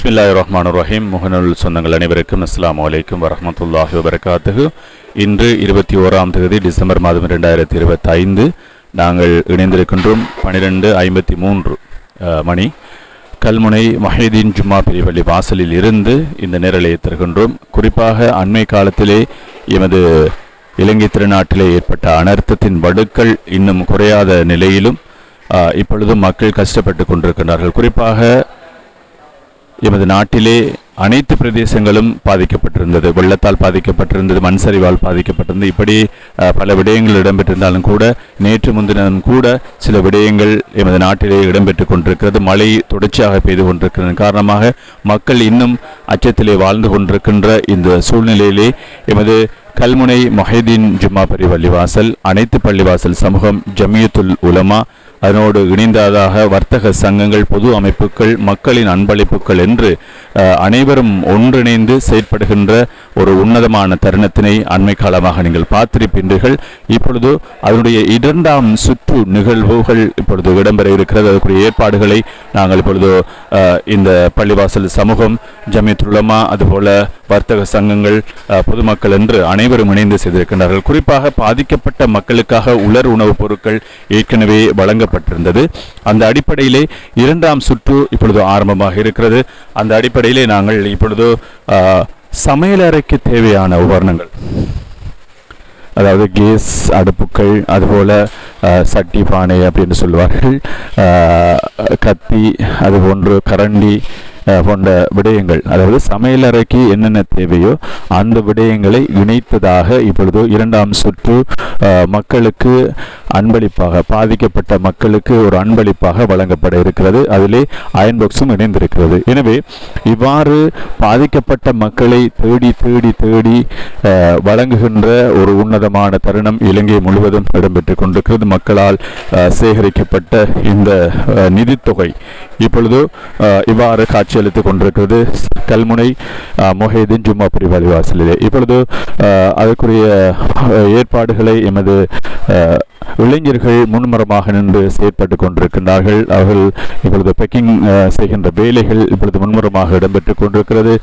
பிஸ்மில்லாஹி ரஹ்மான் ரஹீம் முகநூல் சொந்தங்கள் அனைவருக்கும் அஸ்லாம் அலைக்கும் வரமத்துல்லாஹி வபரகாத்துகு இன்று இருபத்தி ஓராம் தேதி டிசம்பர் மாதம் இரண்டாயிரத்தி இருபத்தி ஐந்து நாங்கள் இணைந்திருக்கின்றோம் பனிரெண்டு ஐம்பத்தி மூன்று மணி. கல்முனை மஹீதீன் ஜும்மா பிரிவள்ளி வாசலில் இருந்து இந்த நேரலை தருகின்றோம். குறிப்பாக அண்மை காலத்திலே எமது இலங்கை திருநாட்டிலே ஏற்பட்ட அனர்த்தத்தின் வடுக்கள் இன்னும் குறையாத நிலையிலும் இப்பொழுதும் மக்கள் கஷ்டப்பட்டு கொண்டிருக்கின்றார்கள். குறிப்பாக எமது நாட்டிலே அனைத்து பிரதேசங்களும் பாதிக்கப்பட்டிருந்தது. வெள்ளத்தால் பாதிக்கப்பட்டிருந்தது மண் சரிவால் பாதிக்கப்பட்டிருந்தது. இப்படி பல விடயங்கள் இடம்பெற்றிருந்தாலும் கூட நேற்று முன்தினம் கூட சில விடயங்கள் எமது நாட்டிலே இடம்பெற்றுக் கொண்டிருக்கிறது. மழை தொடர்ச்சியாக பெய்து கொண்டிருக்கிறது. காரணமாக மக்கள் இன்னும் அச்சத்திலே வாழ்ந்து கொண்டிருக்கின்ற இந்த சூழ்நிலையிலே எமது கல்முனை மொஹைதீன் ஜும்மா பள்ளிவாசல் அனைத்து பள்ளிவாசல் சமூகம் ஜமியத்துல் உலமா அதனோடு இணைந்ததாக வர்த்தக சங்கங்கள் பொது அமைப்புகள் மக்களின் அன்பளிப்புகள் என்று அனைவரும் ஒன்றிணைந்து செயற்படுகின்ற ஒரு உன்னதமான தருணத்தினை அண்மை காலமாக நீங்கள் பார்த்திருக்கின்றீர்கள் இப்பொழுது அதனுடைய இரண்டாம் சுற்று நிகழ்வுகள் இப்பொழுது இடம்பெற இருக்கிறது. அதற்குரிய ஏற்பாடுகளை நாங்கள் இப்பொழுது இந்த பள்ளிவாசல் சமூகம் ஜமியத்துலமா அதுபோல வர்த்தக சங்கங்கள் பொதுமக்கள் என்று அனைவரும் இணைந்து செய்திருக்கின்றார்கள். குறிப்பாக பாதிக்கப்பட்ட மக்களுக்காக உலர் உணவுப் பொருட்கள் ஏற்கனவே வழங்க வழங்கப்பட்டிருந்தது அந்த அடிப்படையிலே இரண்டாம் சுற்று இப்பொழுது ஆரம்பமாக இருக்கிறது. அந்த அடிப்படையிலே நாங்கள் இப்பொழுது சமையலறைக்கு தேவையான உபகரணங்கள் அதாவது கேஸ் அடுப்புகள் அதுபோல் அஹ், சட்டி பானை அப்படின்னு சொல்லுவார்கள். கத்தி அது போன்று கரண்டி போன்ற விடயங்கள். அதாவது சமையலறைக்கு என்னென்ன தேவையோ அந்த விடயங்களை இணைத்ததாக இப்பொழுது இரண்டாம் சுற்று மக்களுக்கு அன்பளிப்பாக பாதிக்கப்பட்ட மக்களுக்கு ஒரு அன்பளிப்பாக வழங்கப்பட இருக்கிறது. அதிலே அயன் பாக்ஸும் இணைந்திருக்கிறது. எனவே இவ்வாறு பாதிக்கப்பட்ட மக்களை தேடி தேடி தேடி வழங்குகின்ற ஒரு உன்னதமான தருணம் இலங்கை முழுவதும் இடம்பெற்றுக் கொண்டிருக்கிறது. மக்களால் சேகரிக்கப்பட்ட இந்த நிதித்தொகை இப்பொழுது இவ்வாறு காட்சி செலுத்திக் கொண்டிருக்கிறது. கல்முனை அஹ், ஜும்மா பிரிவாலி வாசலிலே இப்பொழுது அதற்குரிய ஏற்பாடுகளை எமது இளைஞர்கள் முன்மரமாக நின்று செயற்பட்டு கொண்டிருக்கின்றார்கள். அவர்கள் இப்பொழுது பெக்கிங் செய்கின்ற வேலைகள் இப்பொழுது முன்மரமாக இடம்பெற்றுக் கொண்டிருக்கிறது.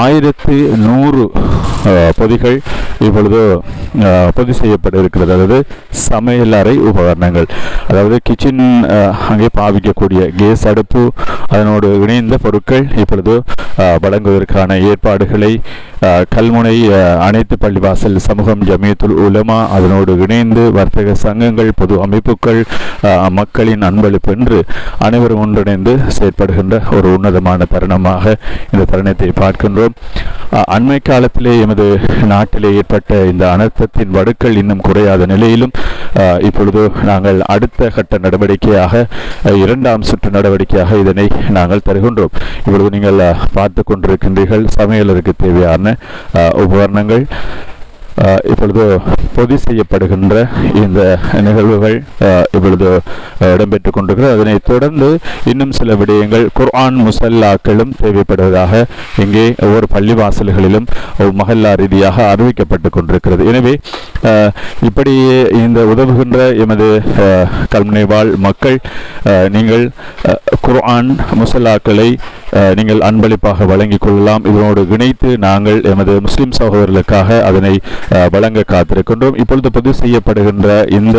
ஆயிரத்தி நூறு பொதிகள் இப்பொழுது பொதி செய்யப்பட இருக்கிறது. அதாவது சமையல் அறை உபகரணங்கள். அதாவது கிச்சன் அங்கே பாவிக்கக்கூடிய கேஸ் அடுப்பு அதனோடு இணைந்த பொருட்கள் இப்பொழுது வழங்குவதற்கான ஏற்பாடுகளை கல்முனை அனைத்து பள்ளிவாசல் சமூகம் ஜமியத்துல் உலமா அதனோடு இணைந்து வர்த்தக சங்கங்கள் பொது அமைப்புகள் மக்களின் அன்பளிப்பு என்று அனைவரும் ஒன்றிணைந்து செயற்படுகின்ற ஒரு உன்னதமான தருணமாக இந்த தருணத்தை பார்க்கின்றோம். அண்மை காலத்திலே எமது நாட்டிலே ஏற்பட்ட இந்த அனர்த்தத்தின் வடுக்கள் இன்னும் குறையாத நிலையிலும் இப்பொழுது நாங்கள் அடுத்த கட்ட நடவடிக்கையாக இரண்டாம் சுற்று நடவடிக்கையாக இதனை நாங்கள் தருகின்றோம். இப்பொழுது நீங்கள் பார்த்து கொண்டிருக்கின்றீர்கள். சமையலருக்கு தேவையான உபகரணங்கள். இப்பொழுது பொதி செய்யப்படுகின்ற இந்த நிகழ்வுகள் இப்பொழுது இடம்பெற்றுக் கொண்டிருக்கிறது. அதனைத் தொடர்ந்து இன்னும் சில விடயங்கள் குர்ஆன் முசல்லாக்களும் தேவைப்படுவதாக இங்கே ஒவ்வொரு பள்ளிவாசல்களிலும் ஒரு மஹல்லா ரீதியாக அறிவிக்கப்பட்டு கொண்டிருக்கிறது. எனவே இப்படியே இப்படி இந்த உதவுகின்ற எமது கல்முனைவாழ் கல்முனை வாழ் மக்கள் நீங்கள் குர்ஆன் முசல்லாக்களை நீங்கள் அன்பளிப்பாக வழங்கிக் கொள்ளலாம். இதனோடு இணைத்து நாங்கள் எமது முஸ்லிம் சகோதரர்களுக்காக அதனை வழங்க காத்திருக்கின்றோம். இப்பொழுது பதிவு செய்யப்படுகின்ற இந்த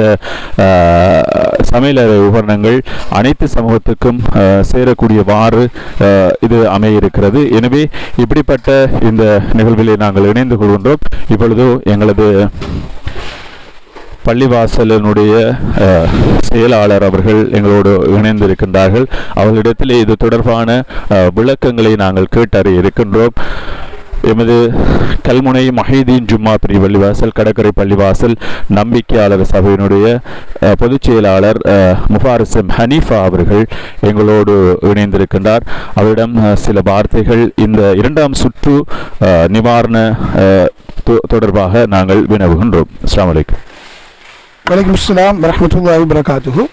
சமையலறை உபகரணங்கள் அனைத்து சமூகத்துக்கும் சேரக்கூடியவாறு இது அமைய இருக்கிறது எனவே இப்படிப்பட்ட இந்த நிகழ்விலே நாங்கள் இணைந்து கொள்கின்றோம். இப்பொழுது எங்களது பள்ளிவாசலனுடைய செயலாளர் அவர்கள் எங்களோடு இணைந்திருக்கின்றார்கள். அவர்களிடத்திலே இது தொடர்பான விளக்கங்களை நாங்கள் கேட்டறிய இருக்கின்றோம். எமது கல்முனை மஹீதீன் ஜும்மா பிரி பள்ளிவாசல் கடற்கரை பள்ளிவாசல் நம்பிக்கையாளர் சபையினுடைய பொதுச் செயலாளர் முஃபாரிசம் ஹனீஃபா அவர்கள் எங்களோடு இணைந்திருக்கின்றார். அவரிடம் சில வார்த்தைகள். இந்த இரண்டாம் சுற்று நிவாரண தொ- தொடர்பாக நாங்கள் வினவுகின்றோம். அஸ்லாம் வலைக்கம் வலைக்கம் அஸ்ஸலாம் வரஹ்மத்துல்லாஹி வரகாத்துஹு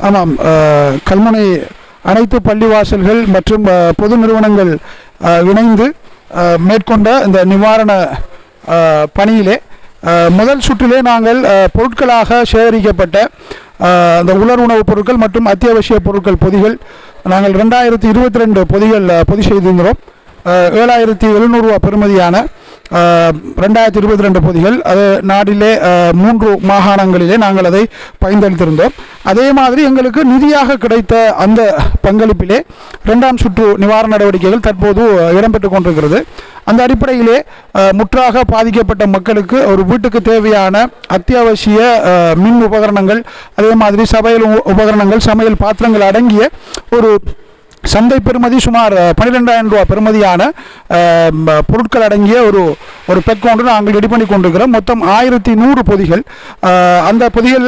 ஆமாம் கல்முனை அனைத்து பள்ளிவாசல்கள் மற்றும் பொது நிறுவனங்கள் இணைந்து மேற்கொண்ட இந்த நிவாரண பணியிலே முதல் சுற்றிலே நாங்கள் பொருட்களாக சேகரிக்கப்பட்ட அந்த உலர் உணவுப் பொருட்கள் மற்றும் அத்தியாவசிய பொருட்கள் பொதிகள் நாங்கள் ரெண்டாயிரத்தி இருபத்தி ரெண்டு பொதிகள் பொதி செய்திருக்கிறோம். ஏழாயிரத்தி எழுநூறுவா பெறுமதியான ரெண்டாயிரத்தி இருபத்தி ரெண்டு பொதிகள் அது நாடிலே மூன்று மாகாணங்களிலே நாங்கள் அதை பயன்படுத்தியிருந்தோம். அதே மாதிரி எங்களுக்கு நிதியாக கிடைத்த அந்த பங்களிப்பிலே ரெண்டாம் சுற்று நிவாரண நடவடிக்கைகள் தற்போது இடம்பெற்று கொண்டிருக்கிறது. அந்த அடிப்படையிலே முற்றாக பாதிக்கப்பட்ட மக்களுக்கு ஒரு வீட்டுக்கு தேவையான அத்தியாவசிய மின் உபகரணங்கள் அதே மாதிரி சமையல் உபகரணங்கள் சமையல் பாத்திரங்கள் அடங்கிய ஒரு சந்தை பெறுமதி சுமார் பன்னிரெண்டாயிரம் ரூபாய் பெறுமதியான பொருட்கள் அடங்கிய ஒரு ஒரு பெக் ஒன்று நாங்கள் ரெடி பண்ணி கொண்டிருக்கிறோம். மொத்தம் ஆயிரத்தி நூறு பொதிகள். அந்த பொதிகள்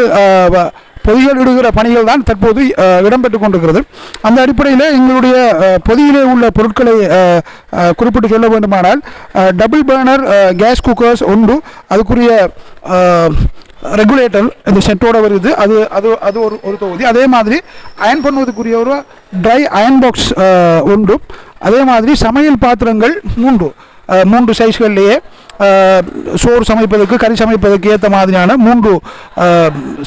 வ- பொதிகள் இடுகிற பணிகள் தான் தற்போது இடம்பெற்று கொண்டிருக்கிறது. அந்த அடிப்படையில் எங்களுடைய பொதியிலே உள்ள பொருட்களை குறிப்பிட்டு சொல்ல வேண்டுமானால் டபுள் பேர்னர் கேஸ் குக்கர்ஸ் ஒன்று. அதுக்குரிய ரெகுலேட்டர் இந்த செட்டோட வருது அது அது அது ஒரு ஒரு தொகுதி. அதே மாதிரி அயன் பண்ணுவதற்குரிய ஒரு ட்ரை அயன் பாக்ஸ் உண்டு. அதே மாதிரி சமையல் பாத்திரங்கள் மூன்று. மூன்று சைஸ்கள்லேயே சோறு சமைப்பதற்கு கறி சமைப்பதற்கு ஏற்ற மாதிரியான மூன்று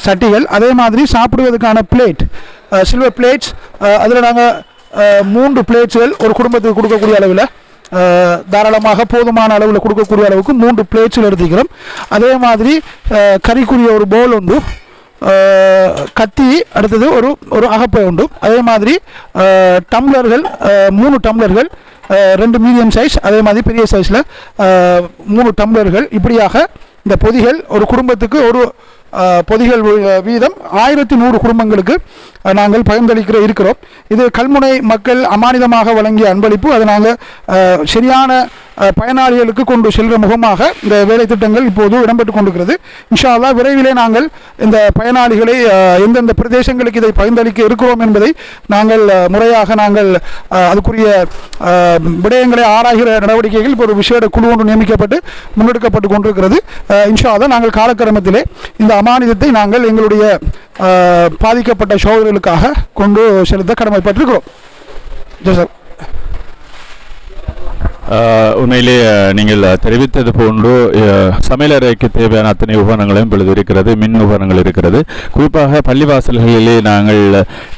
சட்டிகள். அதே மாதிரி சாப்பிடுவதற்கான பிளேட் சில்வர் பிளேட்ஸ் அதில் நாங்கள் மூன்று பிளேட்ஸ்கள் ஒரு குடும்பத்துக்கு கொடுக்கக்கூடிய அளவில் தாராளமாக போதுமான அளவில் கொடுக்கக்கூடிய அளவுக்கு மூன்று பிளேட்ஸில் எடுத்துக்கிறோம். அதே மாதிரி கறிக்குரிய ஒரு பவுல் உண்டு. கத்தி அடுத்தது ஒரு ஒரு அகப்பை உண்டு. அதே மாதிரி டம்ளர்கள் மூணு டம்ளர்கள் ரெண்டு மீடியம் சைஸ் அதே மாதிரி பெரிய சைஸில் மூணு டம்ளர்கள் இப்படியாக இந்த பொதிகள் ஒரு குடும்பத்துக்கு ஒரு பொதிகள் வீதம் ஆயிரத்தி நூறு குடும்பங்களுக்கு நாங்கள் பகிர்ந்தளிக்கிற இருக்கிறோம். இது கல்முனை மக்கள் அமானிதமாக வழங்கிய அன்பளிப்பு. அதை நாங்கள் சரியான பயனாளிகளுக்கு கொண்டு செல்கிற முகமாக இந்த வேலை திட்டங்கள் இப்போது இடம்பெற்று கொண்டிருக்கிறது. இன்ஷால்லா விரைவிலே நாங்கள் இந்த பயனாளிகளை எந்தெந்த பிரதேசங்களுக்கு இதை பகிர்ந்தளிக்க இருக்கிறோம் என்பதை நாங்கள் முறையாக நாங்கள் அதுக்குரிய விடயங்களை ஆராய்கிற நடவடிக்கைகள் இப்போ ஒரு விசேட குழு ஒன்று நியமிக்கப்பட்டு முன்னெடுக்கப்பட்டு கொண்டிருக்கிறது. இன்ஷால்லா நாங்கள் காலக்கிரமத்திலே இந்த அமானிதத்தை நாங்கள் எங்களுடைய பாதிக்கப்பட்ட சோதர்களுக்காக கொண்டு செலுத்த கடமைப்பட்டிருக்கிறோம். ஜெசர் உண்மையிலே நீங்கள் தெரிவித்தது போன்று சமையலறைக்கு தேவையான அத்தனை உபகரணங்களும் இப்பொழுது இருக்கிறது மின் உபகரணங்கள் இருக்கிறது. குறிப்பாக பள்ளிவாசல்களிலே நாங்கள்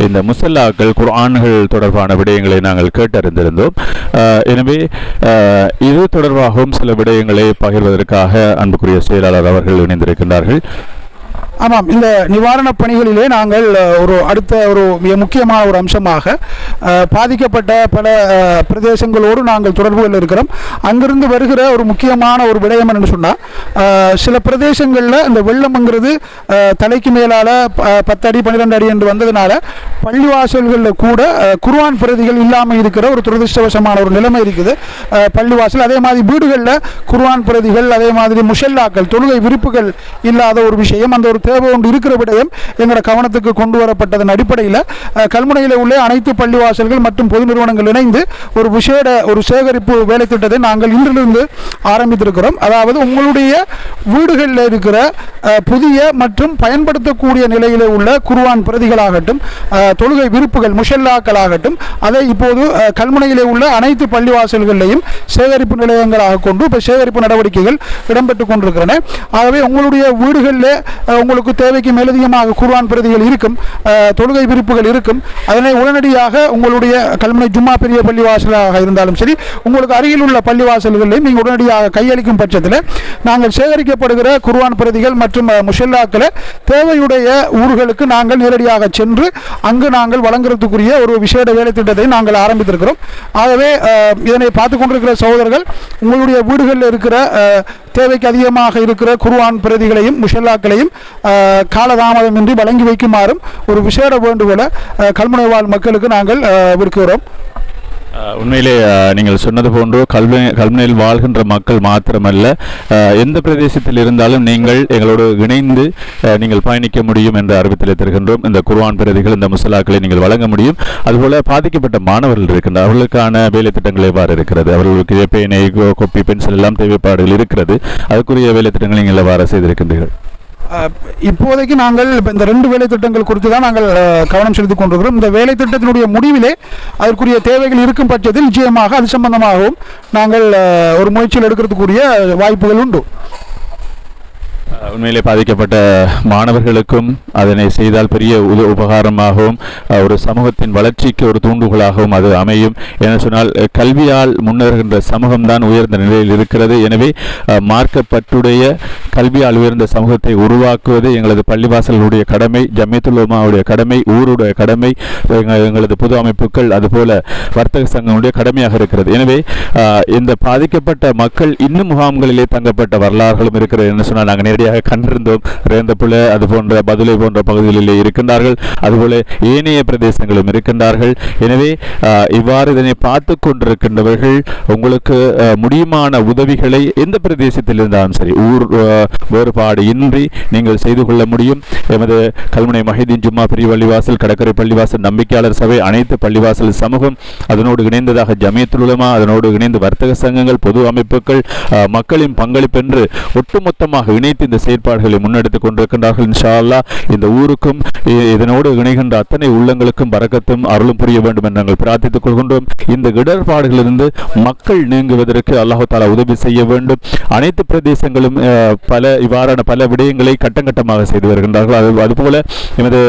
இந்த முசல்லாக்கள் குர்ஆன்கள் தொடர்பான விடயங்களை நாங்கள் கேட்டறிந்திருந்தோம். எனவே இது தொடர்பாகவும் சில விடயங்களை பகிர்வதற்காக அன்புக்குரிய செயலாளர் அவர்கள் இணைந்திருக்கின்றார்கள். ஆமாம் இந்த நிவாரணப் பணிகளிலே நாங்கள் ஒரு அடுத்த ஒரு மிக முக்கியமான ஒரு அம்சமாக பாதிக்கப்பட்ட பல பிரதேசங்களோடு நாங்கள் தொடர்புகள் இருக்கிறோம். அங்கிருந்து வருகிற ஒரு முக்கியமான ஒரு விடயம் என்னன்னு சொன்னால் சில பிரதேசங்களில் இந்த வெள்ளம்ங்கிறது தலைக்கு மேலால் பத்து அடி பன்னிரெண்டு அடி என்று வந்ததுனால பள்ளிவாசல்களில் கூட குர்வான் பிரதிகள் இல்லாமல் இருக்கிற ஒரு துரதிருஷ்டவசமான ஒரு நிலைமை இருக்குது. பள்ளிவாசல் அதே மாதிரி வீடுகளில் குர்வான் பிரதிகள் அதே மாதிரி முஷல்லாக்கள் தொழுகை விருப்புகள் இல்லாத ஒரு விஷயம் அந்த ஒரு தேவை ஒன்று இருக்கிற விடயம் எங்களோட கவனத்துக்கு கொண்டு வரப்பட்டதன் அடிப்படையில் கல்முனையில் உள்ள அனைத்து பள்ளிவாசல்கள் மற்றும் பொது நிறுவனங்கள் இணைந்து ஒரு விசேட ஒரு சேகரிப்பு வேலை திட்டத்தை நாங்கள் இன்றிலிருந்து ஆரம்பித்திருக்கிறோம். அதாவது உங்களுடைய வீடுகளில் இருக்கிற புதிய மற்றும் பயன்படுத்தக்கூடிய நிலையில் உள்ள குருவான் பிரதிகளாகட்டும் தொழுகை விருப்புகள் முஷல்லாக்கள் ஆகட்டும் அதை இப்போது அஹ், கல்முனையிலே உள்ள அனைத்து பள்ளிவாசல்களையும் சேகரிப்பு நிலையங்களாக கொண்டு இப்போ சேகரிப்பு நடவடிக்கைகள் இடம்பெற்று கொண்டிருக்கிறன. ஆகவே உங்களுடைய வீடுகளில் அஹ், உங்களுக்கு தேவைக்கு மேலதிகமாக குர்வான் பிரதிகள் இருக்கும் தொழுகை விருப்புகள் இருக்கும். அதனை உடனடியாக உங்களுடைய கல்முனை ஜும்மா பெரிய பள்ளிவாசலாக இருந்தாலும் சரி உங்களுக்கு அருகில் உள்ள பள்ளிவாசல்களையும் நீங்கள் உடனடியாக கையளிக்கும் பட்சத்தில் நாங்கள் சேகரிக்கப்படுகிற குர்வான் பிரதிகள் மற்றும் முஷல்லாக்களை தேவையுடைய ஊர்களுக்கு நாங்கள் நேரடியாக சென்று அங்கு நாங்கள் வழங்குறதுக்குரிய ஒரு விசேட வேலை திட்டத்தை நாங்கள் ஆரம்பித்திருக்கிறோம். ஆகவே இதனை பார்த்து கொண்டிருக்கிற சகோதரர்கள் உங்களுடைய வீடுகளில் இருக்கிற தேவைக்கு அதிகமாக இருக்கிற குர்வான் பிரதிகளையும் முஷல்லாக்களையும் காலதாமதமின்றி வழங்கி வைக்குமாறும் ஒரு விசேட வேண்டுகோளை கல்முனைவாழ் மக்களுக்கு நாங்கள் அஹ், விடுக்கிறோம். உண்மையிலே நீங்கள் சொன்னது போன்று கல்வி கல்முனையில் வாழ்கின்ற மக்கள் மாத்திரமல்ல. எந்த பிரதேசத்தில் இருந்தாலும் நீங்கள் எங்களோடு இணைந்து நீங்கள் பயணிக்க முடியும் என்று அறிவித்தலை தருகின்றோம் இந்த குர்வான் பிரதிகள் இந்த முசலாக்களை நீங்கள் வழங்க முடியும். அதுபோல பாதிக்கப்பட்ட மாணவர்கள் இருக்கின்ற அவர்களுக்கான வேலை திட்டங்கள் எவ்வாறு இருக்கிறது? அவர்களுக்கு பேனை கொப்பி பென்சில் எல்லாம் தேவைப்பாடுகள் இருக்கிறது. அதுக்குரிய வேலை திட்டங்களை நீங்கள் எவ்வாறு செய்திருக்கின்றீர்கள்? இப்போதைக்கு நாங்கள் இந்த ரெண்டு வேலை திட்டங்கள் குறித்து தான் நாங்கள் கவனம் செலுத்திக் கொண்டிருக்கிறோம். இந்த வேலை திட்டத்தினுடைய முடிவிலே அதற்குரிய தேவைகள் இருக்கும் பட்சத்தில் நிச்சயமாக அது சம்பந்தமாகவும் நாங்கள் ஒரு முயற்சியில் எடுக்கிறதுக்குரிய வாய்ப்புகள் உண்டு. உண்மையிலே பாதிக்கப்பட்ட மாணவர்களுக்கும் அதனை செய்தால் பெரிய உத உபகாரமாகவும் ஒரு சமூகத்தின் வளர்ச்சிக்கு ஒரு தூண்டுகோலாகவும் அது அமையும். என சொன்னால் கல்வியால் முன்னேறுகின்ற சமூகம்தான் உயர்ந்த நிலையில் இருக்கிறது. எனவே மார்க்கப்பட்டுடைய கல்வியால் உயர்ந்த சமூகத்தை உருவாக்குவது எங்களது பள்ளிவாசல்களுடைய கடமை ஜமியத்துல்லமாவுடைய கடமை ஊருடைய கடமை எங்களது பொது அமைப்புகள் அதுபோல வர்த்தக சங்கங்களுடைய கடமையாக இருக்கிறது. எனவே இந்த பாதிக்கப்பட்ட மக்கள் இன்னும் முகாம்களிலே தங்கப்பட்ட வரலாறுகளும் இருக்கிறது. என்று சொன்னால் நாங்கள் நேரடியாக கண்டிருந்தோம். ரேந்தப்புல அது போன்ற பதுளை போன்ற பகுதிகளிலே இருக்கின்றார்கள். அதுபோல ஏனைய பிரதேசங்களும் இருக்கின்றார்கள். எனவே இவ்வாறு இதனை பார்த்து கொண்டிருக்கின்றவர்கள் உங்களுக்கு முடியுமான உதவிகளை எந்த பிரதேசத்தில் இருந்தாலும் சரி ஊர் வேறுபாடு இன்றி நீங்கள் செய்து கொள்ள முடியும். எமது கல்முனை மஹிதீன் ஜும்மா பெரிய பள்ளிவாசல் கடற்கரை பள்ளிவாசல் நம்பிக்கையாளர் சபை அனைத்து பள்ளிவாசல் சமூகம் அதனோடு இணைந்ததாக ஜமியத்துல் உலமா அதனோடு இணைந்து வர்த்தக சங்கங்கள் பொது அமைப்புகள் மக்களின் பங்களிப்பு என்று ஒட்டுமொத்தமாக இணைத்து இந்த செயற்பாடுகளை முன்னெடுத்துக் கொண்டிருக்கின்றார்கள். இன்ஷா அல்லா இந்த ஊருக்கும் இதனோடு இணைகின்ற அத்தனை உள்ளங்களுக்கும் பரக்கத்தும் அருளும் புரிய வேண்டும் என்று நாங்கள் பிரார்த்தித்துக் கொள்கின்றோம். இந்த இடர்பாடுகளிலிருந்து மக்கள் நீங்குவதற்கு அல்லாஹு தாலா உதவி செய்ய வேண்டும். அனைத்து பிரதேசங்களும் பல இவ்வாறான பல விடயங்களை கட்டங்கட்டமாக செய்து வருகின்றார்கள். அது அதுபோல எமது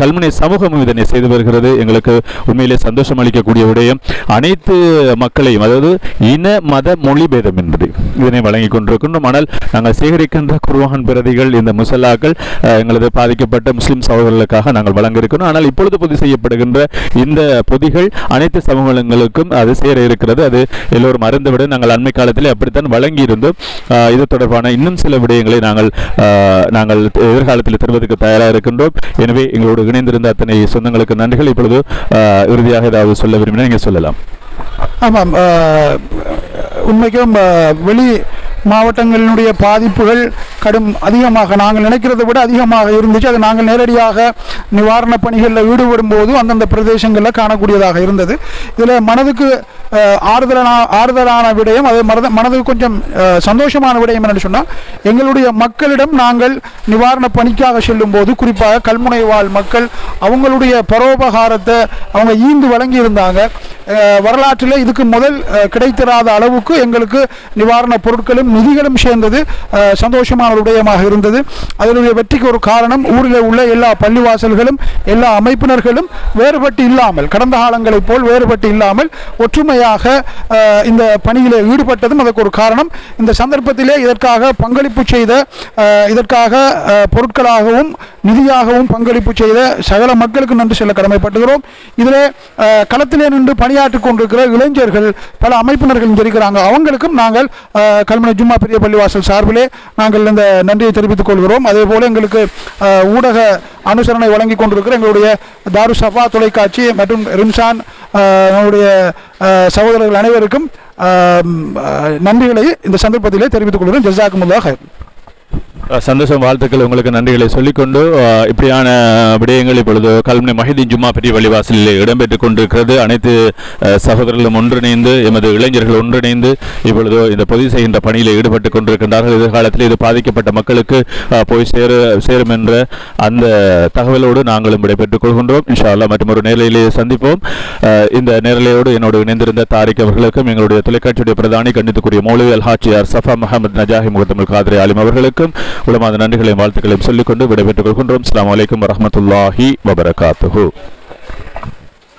கல்முனை சமூகமும் இதனை செய்து வருகிறது. எங்களுக்கு உண்மையிலே சந்தோஷம் அளிக்கக்கூடிய விடயம் அனைத்து மக்களையும் அதாவது இன மத மொழி என்பது. இதனை வழங்கிக் கொண்டிருக்கின்றோம். ஆனால் நாங்கள் சேகரிக்கின்ற குர்ஆன் பிரதிகள் இந்த முசல்லாக்கள் எங்களது பாதிக்கப்பட்ட முஸ்லிம் சகோதரர்களுக்காக நாங்கள் வழங்க இருக்கிறோம் ஆனால் இப்பொழுது பொது செய்யப்படுகின்ற இந்த பொதிகள் அனைத்து சமூகங்களுக்கும் அது சேர இருக்கிறது. அது எல்லோரும் அறிந்தவிட நாங்கள் அண்மை காலத்தில் அப்படித்தான் வழங்கி இருந்தோம் இது தொடர்பான இன்னும் சில விடயங்களை நாங்கள் நாங்கள் எதிர்காலத்தில் தருவதற்கு தயாராக இருக்கின்றோம். எனவே எங்களோடு இணைந்திருந்த அத்தனை சொந்தங்களுக்கு நன்றிகள். இப்பொழுது இறுதியாக ஏதாவது சொல்ல விரும்பினால் நீங்கள் சொல்லலாம். ஆமாம். உண்மைக்கும் வெளி மாவட்டங்களினுடைய பாதிப்புகள் கடும் அதிகமாக நாங்கள் நினைக்கிறத விட அதிகமாக இருந்துச்சு. அது நாங்கள் நேரடியாக நிவாரணப் பணிகளில் ஈடுபடும் போது அந்தந்த பிரதேசங்களில் காணக்கூடியதாக இருந்தது. இதில் மனதுக்கு ஆறுதலான ஆறுதலான விடயம் அது மனது மனதுக்கு கொஞ்சம் சந்தோஷமான விடயம் என்னென்னு சொன்னால் எங்களுடைய மக்களிடம் நாங்கள் நிவாரணப் பணிக்காக செல்லும் போது குறிப்பாக கல்முனை வாழ் மக்கள் அவங்களுடைய பரோபகாரத்தை அவங்க ஈந்து வழங்கி இருந்தாங்க வரலாற்றில் இதுக்கு முதல் கிடைத்திராத அளவுக்கு எங்களுக்கு நிவாரணப் பொருட்களும் நிதிகளும் சேர்ந்தது சந்தோஷமான ஒரு விடயமாக இருந்தது. அதனுடைய வெற்றிக்கு ஒரு காரணம் ஊரில் உள்ள எல்லா பள்ளிவாசல்களும் எல்லா அமைப்பினர்களும் வேறுபட்டு இல்லாமல் கடந்த காலங்களைப் போல் வேறுபட்டு இல்லாமல் ஒற்றுமை அஹ், இந்த பணியில் ஈடுபட்டதும் அதற்கு ஒரு காரணம். இந்த சந்தர்ப்பத்திலே இதற்காக பங்களிப்பு செய்த இதற்காக பொருட்களாகவும் நிதியாகவும் பங்களிப்பு செய்த சகல மக்களுக்கு நன்றி செல்ல கடமைப்பட்டுகிறோம். இதில் களத்திலே நின்று பணியாற்றி கொண்டிருக்கிற இளைஞர்கள் பல அமைப்பினர்கள் இங்கே இருக்கிறாங்க அவங்களுக்கும் நாங்கள் கல்முனை ஜும்மா பெரிய பள்ளிவாசல் சார்பிலே நாங்கள் இந்த நன்றியை தெரிவித்துக் கொள்கிறோம். அதே போல எங்களுக்கு ஊடக அனுசரணை வழங்கி கொண்டிருக்கிற எங்களுடைய தாரு சஃபா தொலைக்காட்சி மற்றும் ரிம்சான் நம்முடைய சகோதரர்கள் அனைவருக்கும் நன்றிகளை இந்த சந்தர்ப்பத்திலே தெரிவித்துக் கொள்கிறேன். ஜசாக்குமுல்லாஹ் அஹ் சந்தோஷம் வாழ்த்துக்கள் உங்களுக்கு நன்றிகளை சொல்லிக்கொண்டு இப்படியான விடயங்கள் இப்பொழுது கல்முனை மஹிதீன் ஜும்மா பெரிய வழிவாசலில் இடம்பெற்றுக் கொண்டிருக்கிறது. அனைத்து சகோதரர்களும் ஒன்றிணைந்து எமது இளைஞர்கள் ஒன்றிணைந்து இப்பொழுது இந்த பொது செய்கின்ற பணியில் ஈடுபட்டுக் கொண்டிருக்கின்றார்கள். எதிர்காலத்தில் இது பாதிக்கப்பட்ட மக்களுக்கு போய் சேர சேரும் என்ற அந்த தகவலோடு நாங்களும் விடைபெற்றுக் கொள்கின்றோம். இன்ஷா மற்றும் ஒரு நேரலையிலே சந்திப்போம். இந்த நேரலையோடு என்னோடு இணைந்திருந்த தாரிக் அவர்களுக்கும் எங்களுடைய தொலைக்காட்சியுடைய பிரதானி கண்டித்துக்குரிய மௌலவி அல்ஹாச்சியார் சஃபா முகமது நஜாஹி முகத்தமிழ் காதிரி ஆலிம் அவர்களுக்கும் உலமாத நன்றிகளையும் வாழ்த்துக்களையும் சொல்லிக்கொண்டு விடைபெற்றுக் கொள்கின்றோம். அஸ்ஸலாமு வலைக்கம் வரமத்துல்லாஹி வபரகாத்துஹு.